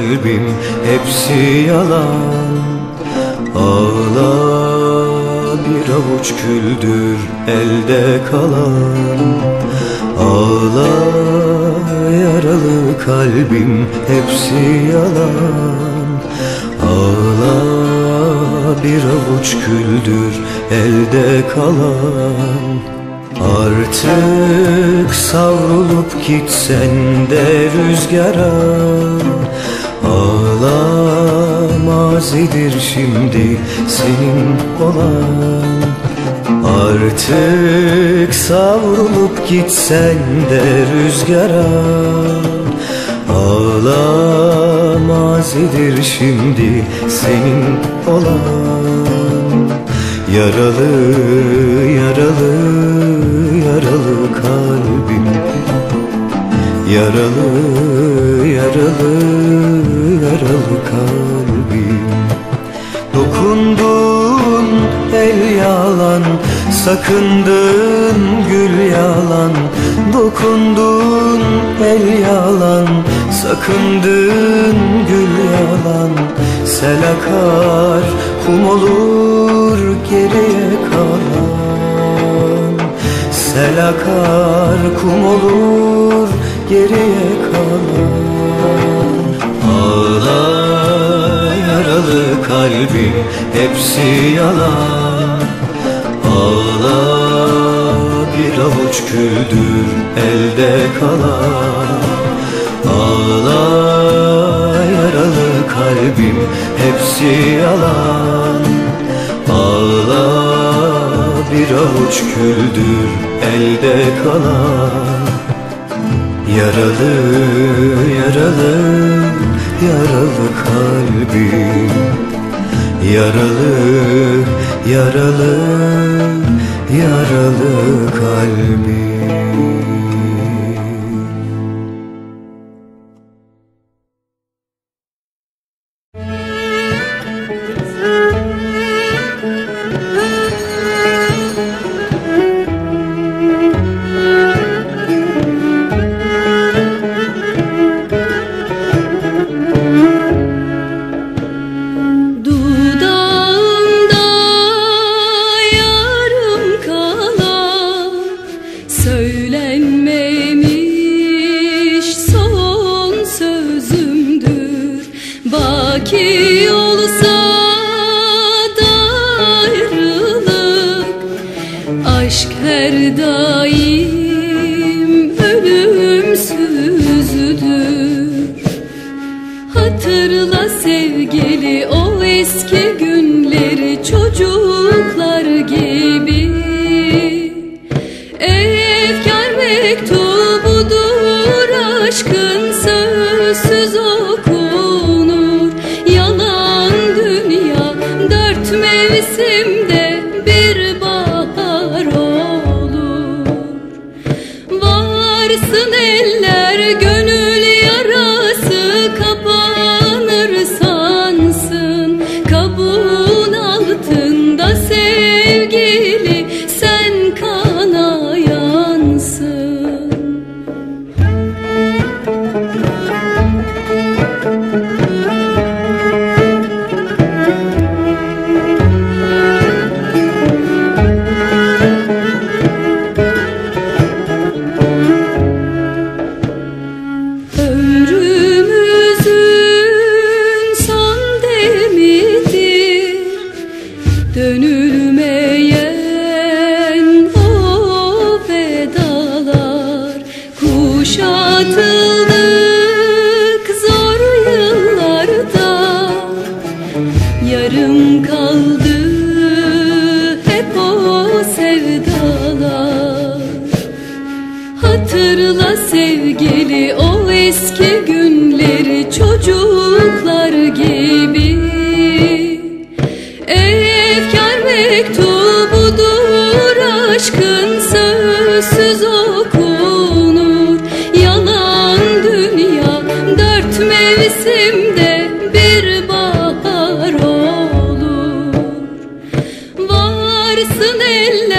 kalbim hepsi yalan. Ağla bir avuç küldür elde kalan. Ağla yaralı kalbim hepsi yalan. Ağla bir avuç küldür elde kalan. Artık savrulup gitsen de rüzgara. Ağla mazidir şimdi senin olan Artık savrulup gitsen de rüzgara Ağla mazidir şimdi senin olan. Yaralı, yaralı, yaralı kalbim. Yaralı, yaralı, yaralı kalbim. Yalan Sakındın gül yalan Dokundun el yalan. Sakındın gül yalan Sel akar kum olur geriye kalan. Sel akar kum olur geriye kalan. Ağla yaralı kalbim hepsi yalan bir avuç küldür elde kalan. Ağla yaralı kalbim hepsi yalan. Ağla bir avuç küldür elde kalan. Yaralı, yaralı, yaralı kalbim. Yaralı, yaralı, yaralı kalbim Söylenmemiş son sözümdür. Baki olsa da Aşk her daim ölümsüzdür. Hatırla sevgili o eski günleri çocuklar gibi mektubudur aşkın sözsüz sevgili o eski günleri çocuklar gibi. Efkar mektubudur aşkın sözsüz okunur. Yalan dünya dört mevsimde bir bahar olur. Varsın el